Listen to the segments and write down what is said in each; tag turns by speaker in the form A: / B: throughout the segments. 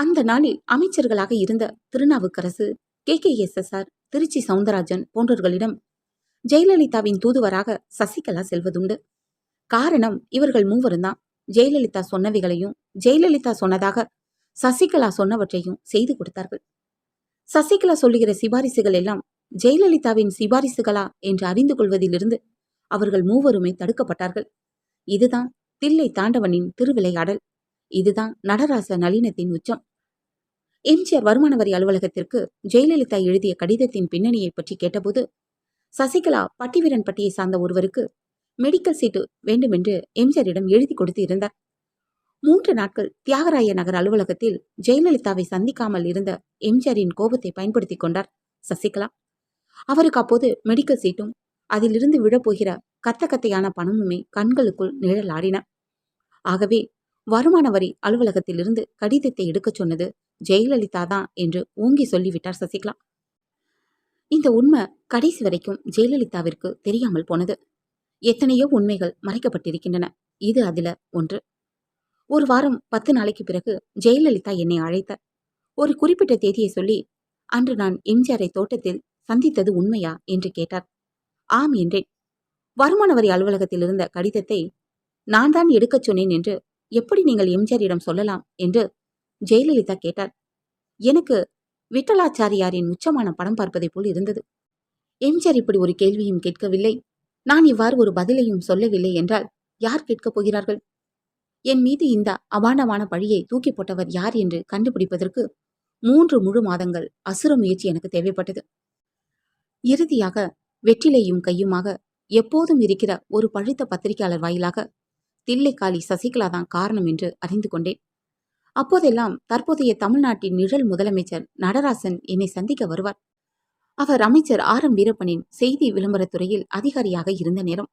A: அந்த நாளில் அமைச்சர்களாக இருந்த Thirunavukkarasu K. K. S. S. R. Trichy Soundararajan போன்றவர்களிடம் ஜெயலலிதாவின் தூதுவராக சசிகலா செல்வதுண்டு. காரணம் இவர்கள் மூவரும் தான். ஜெயலலிதா சொன்னவைகளையும் ஜெயலலிதா சொன்னதாக சசிகலா சொன்னவற்றையும் செய்து கொடுத்தார்கள். சசிகலா சொல்லுகிற சிபாரிசுகள் எல்லாம் ஜெயலலிதாவின் சிபாரிசுகளா என்று அறிந்து கொள்வதிலிருந்து அவர்கள் மூவருமே தடுக்கப்பட்டார்கள். இதுதான் தில்லை தாண்டவனின் திருவிளையாடல். இதுதான் நடராச நளினத்தின் உச்சம். எம்ஜிஆர் வருமான வரி அலுவலகத்திற்கு ஜெயலலிதா எழுதிய கடிதத்தின் பின்னணியை பற்றி கேட்டபோது சசிகலா பட்டிவீரன் பட்டியை சார்ந்த ஒருவருக்கு மெடிக்கல் சீட்டு வேண்டுமென்று எம்ஜிஆரிடம் எழுதி கொடுத்து இருந்தார். மூன்று நாட்கள் தியாகராய நகர் அலுவலகத்தில் ஜெயலலிதாவை சந்திக்காமல் இருந்த எம்ஜிஆரின் கோபத்தை பயன்படுத்திக் கொண்டார் சசிகலா. அவருக்கு அப்போது மெடிக்கல் சீட்டும் அதிலிருந்து விழப்போகிற கத்த கத்தையான பணமுமே கண்களுக்குள் நிழலாடின ஆகவே வருமான வரி அலுவலகத்திலிருந்து கடிதத்தை எடுக்கச் சொன்னது ஜெயலலிதா தான் என்று ஓங்கி சொல்லிவிட்டார் சசிகலா. இந்த உண்மை கடைசி வரைக்கும் ஜெயலலிதாவிற்கு தெரியாமல் போனது. எத்தனையோ உண்மைகள் மறைக்கப்பட்டிருக்கின்றன. இது அதில் ஒன்று. ஒரு வாரம் பத்து நாளைக்கு பிறகு ஜெயலலிதா என்னை அழைத்த. ஒரு குறிப்பிட்ட தேதியை சொல்லி அன்று நான் எம்ஜிஆரை தோட்டத்தில் சந்தித்தது உண்மையா? என்று கேட்டார். ஆம் என்றேன். வருமான வரி அலுவலகத்தில் இருந்த கடிதத்தை நான் தான் எடுக்கச் சொன்னேன் என்று எப்படி நீங்கள் எம்ஜிஆரிடம் சொல்லலாம்? என்று ஜெயலலிதா கேட்டார். எனக்கு விட்டலாச்சாரியாரின் உச்சமான படம் பார்ப்பதைப் போல் இருந்தது. எம்ஜிஆர் இப்படி ஒரு கேள்வியும் கேட்கவில்லை. நான் இவ்வாறு ஒரு பதிலையும் சொல்லவில்லை என்றால் யார் கேட்கப் போகிறார்கள்? என் மீது இந்த அபாண்டமான பழியை தூக்கி போட்டவர் யார் என்று கண்டுபிடிப்பதற்கு மூன்று முழு மாதங்கள் அசுர முயற்சி எனக்கு தேவைப்பட்டது. இறுதியாக வெற்றிலையும் கையுமாக எப்போதும் இருக்கிற ஒரு பழுத்த பத்திரிகையாளர் வாயிலாக தில்லைக்காளி சசிகலா தான் காரணம் என்று அறிந்து கொண்டேன். அப்போதெல்லாம் தற்போதைய தமிழ்நாட்டின் நிழல் முதலமைச்சர் நடராசன் என்னை சந்திக்க வருவார். அவர் அமைச்சர் ஆர். எம். வீரப்பனின் செய்தி விளம்பரத்துறையில் அதிகாரியாக இருந்த நேரம்.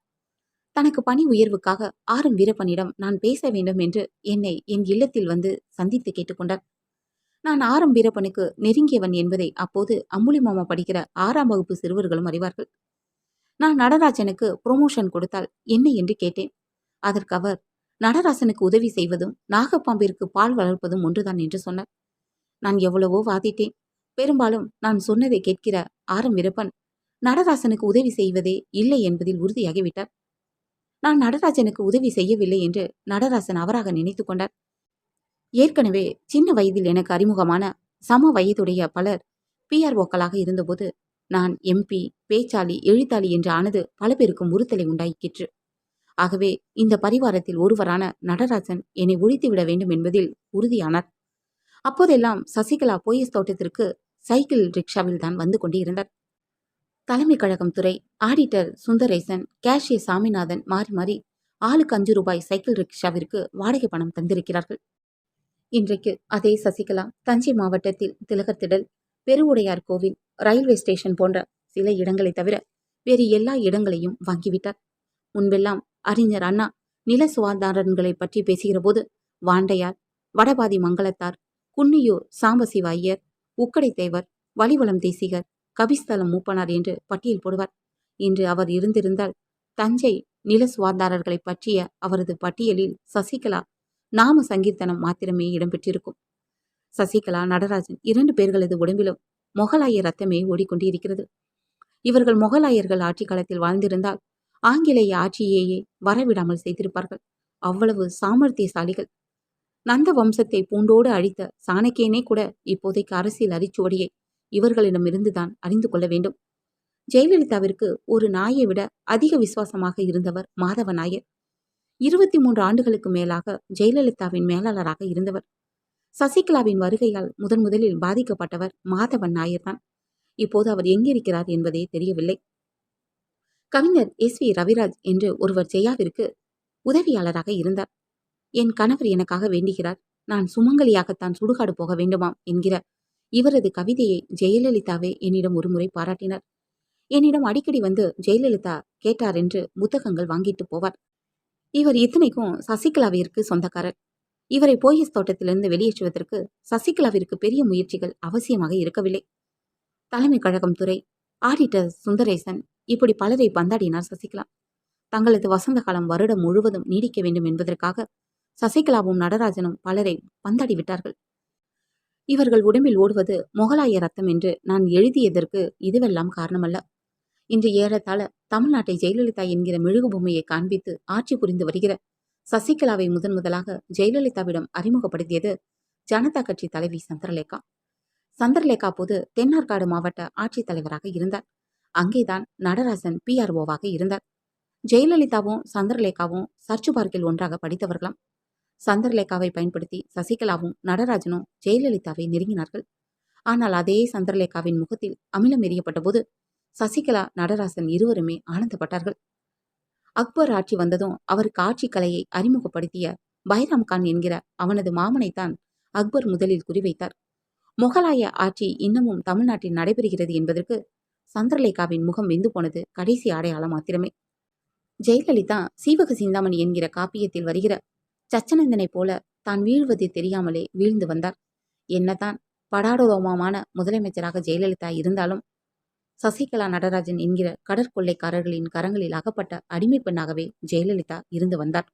A: தனக்கு பணி உயர்வுக்காக ஆர். எம். வீரப்பனிடம் நான் பேச வேண்டும் என்று என்னை என் இல்லத்தில் வந்து சந்தித்து கேட்டுக்கொண்டார். நான் ஆர். எம். வீரப்பனுக்கு நெருங்கியவன் என்பதை அப்போது அம்புலி மாமா படிக்கிற ஆறாம் வகுப்பு சிறுவர்களும் அறிவார்கள். நான் நடராஜனுக்கு ப்ரொமோஷன் கொடுத்தால் என்ன என்று கேட்டேன். அதற்கு அவர் நடராசனுக்கு உதவி செய்வதும் நாகப்பாம்பிற்கு பால் வளர்ப்பதும் ஒன்றுதான் என்று சொன்னார். நான் எவ்வளவோ வாதிட்டேன். பெரும்பாலும் நான் சொன்னதை கேட்கிற ஆரம் விரப்பன் நடராசனுக்கு உதவி செய்வதே இல்லை என்பதில் உறுதியாகிவிட்டார். நான் நடராஜனுக்கு உதவி செய்யவில்லை என்று நடராசன் அவராக நினைத்து கொண்டார். ஏற்கனவே சின்ன வயதில் எனக்கு அறிமுகமான சம வயதுடைய பலர் பிஆர்ஓக்களாக இருந்தபோது நான் எம்பி பேச்சாளி எழுத்தாளி என்று ஆனது பல பேருக்கும் உறுத்தலை உண்டாக்கிற்று. ஆகவே இந்த பரிவாரத்தில் ஒருவரான நடராஜன் என்னை ஒழித்து விட வேண்டும் என்பதில் உறுதியானார். அப்போதெல்லாம் சசிகலா போயஸ் தோட்டத்திற்கு சைக்கிள் ரிக்ஷாவில் தான் வந்து கொண்டிருந்தார். தலைமை கழகம் துறை ஆடிட்டர் சுந்தரேசன் கேஷியர் சாமிநாதன் மாறி மாறி ஆளுக்கு அஞ்சு ரூபாய் சைக்கிள் ரிக்ஷாவிற்கு வாடகை பணம் தந்திருக்கிறார்கள். இன்றைக்கு அதே சசிகலா தஞ்சை மாவட்டத்தில் திலகத்திடல் பெருவுடையார் கோவில் ரயில்வே ஸ்டேஷன் போன்ற சில இடங்களை தவிர வேறு எல்லா இடங்களையும் வாங்கிவிட்டார். முன்பெல்லாம் அறிஞர் அண்ணா நில சுவாதாரன்களை பற்றி பேசுகிற போது வாண்டையார் வடபாதி மங்களத்தார் குன்னியூர் சாம்பசிவ ஐயர் உக்கடை தேவர் வலிவளம் தேசிகர் கபிஸ்தலம் மூப்பனார் என்று பட்டியல் போடுவார். இன்று அவர் இருந்திருந்தால் தஞ்சை நில சுவாதாரர்களை பற்றிய அவரது பட்டியலில் சசிகலா நாம சங்கீர்த்தனம் மாத்திரமே இடம்பெற்றிருக்கும். சசிகலா நடராஜன் இரண்டு பேர்களது உடம்பிலும் மொகலாய ரத்தமே ஓடிக்கொண்டிருக்கிறது. இவர்கள் மொகலாயர்கள் ஆட்சி காலத்தில் வாழ்ந்திருந்தால் ஆங்கிலேய ஆட்சியையே வரவிடாமல் செய்திருப்பார்கள். அவ்வளவு சாமர்த்தியசாலிகள். நந்த வம்சத்தை பூண்டோடு அழித்த சாணக்கியனே கூட இப்போதைக்கு அரசியல் அரிச்சுவடியை இவர்களிடமிருந்துதான் அறிந்து கொள்ள வேண்டும். ஜெயலலிதாவிற்கு ஒரு நாயை விட அதிக விசுவாசமாக இருந்தவர் மாதவ நாயர். இருபத்தி மூன்று ஆண்டுகளுக்கு மேலாக ஜெயலலிதாவின் மேலாளராக இருந்தவர். சசிகலாவின் வருகையால் முதன் முதலில் பாதிக்கப்பட்டவர் மாதவன் நாயர் தான் இப்போது அவர் எங்கிருக்கிறார் என்பதே தெரியவில்லை. கவிஞர் எஸ் வி ரவிராஜ் என்று ஒருவர் ஜெயாவிற்கு உதவியாளராக இருந்தார். என் கணவர் எனக்காக வேண்டுகிறார். நான் சுமங்கலியாகத்தான் சுடுகாடு போக வேண்டுமாம் என்கிற இவரது கவிதையை ஜெயலலிதாவே என்னிடம் ஒருமுறை பாராட்டினார். என்னிடம் அடிக்கடி வந்து ஜெயலலிதா கேட்டார் என்று புத்தகங்கள் வாங்கிட்டு போவார். இவர் இத்தனைக்கும் சசிகலாவிற்கு சொந்தக்காரர். இவரை போயஸ் தோட்டத்திலிருந்து வெளியேற்றுவதற்கு சசிகலாவிற்கு பெரிய முயற்சிகள் அவசியமாக இருக்கவில்லை. தலைமை கழகம் துறை ஆடிட்டர் சுந்தரேசன் இப்படி பலரை பந்தாடினார் சசிகலா. தங்களது வசந்த காலம் வருடம் முழுவதும் நீடிக்க வேண்டும் என்பதற்காக சசிகலாவும் நடராஜனும் பலரை பந்தாடி விட்டார்கள். இவர்கள் உடம்பில் ஓடுவது முகலாய ரத்தம் என்று நான் எழுதியதற்கு இதுவெல்லாம் காரணமல்ல. இன்று ஏறத்தாழ தமிழ்நாட்டை ஜெயலலிதா என்கிற மெழுகு பொம்மையை காண்பித்து ஆட்சி புரிந்து வருகிற சசிகலாவை முதன் முதலாக ஜெயலலிதாவிடம் அறிமுகப்படுத்தியது ஜனதா கட்சி தலைவி சந்திரலேகா. சந்திரலேகா போது தென்னார்காடு மாவட்ட ஆட்சித்தலைவராக இருந்தார். அங்கேதான் நடராசன் பிஆர்ஓவாக இருந்தார். ஜெயலலிதாவும் சந்திரலேகாவும் சர்ச்சு பார்க்கில் ஒன்றாக படித்தவர்களாம். சந்திரலேகாவை பயன்படுத்தி சசிகலாவும் நடராஜனும் ஜெயலலிதாவை நெருங்கினார்கள். ஆனால் அதே சந்திரலேகாவின் முகத்தில் அமிலம் எறியப்பட்ட போது சசிகலா நடராசன் இருவருமே ஆனந்தப்பட்டார்கள். அக்பர் ஆட்சி வந்ததும் அவருக்கு ஆட்சி கலையை அறிமுகப்படுத்திய பைராம் கான் என்கிற அவனது மாமனைத்தான் அக்பர் முதலில் குறிவைத்தார். முகலாய ஆட்சி இன்னமும் தமிழ்நாட்டில் நடைபெறுகிறது என்பதற்கு சந்திரலேகாவின் முகம் வெந்து போனது கடைசி அடையாளம் மாத்திரமே. ஜெயலலிதா சீவக சிந்தாமணி என்கிற காப்பியத்தில் வருகிற சச்சனந்தனைப் போல தான் வீழ்வது தெரியாமலே வீழ்ந்து வந்தார். என்னதான் படாடோபமான முதலமைச்சராக ஜெயலலிதா இருந்தாலும் சசிகலா நடராஜன் என்கிற கடற்கொள்ளைக்காரர்களின் கரங்களில் அகப்பட்ட அடிமை பெண்ணாகவே ஜெயலலிதா இருந்து வந்தார்.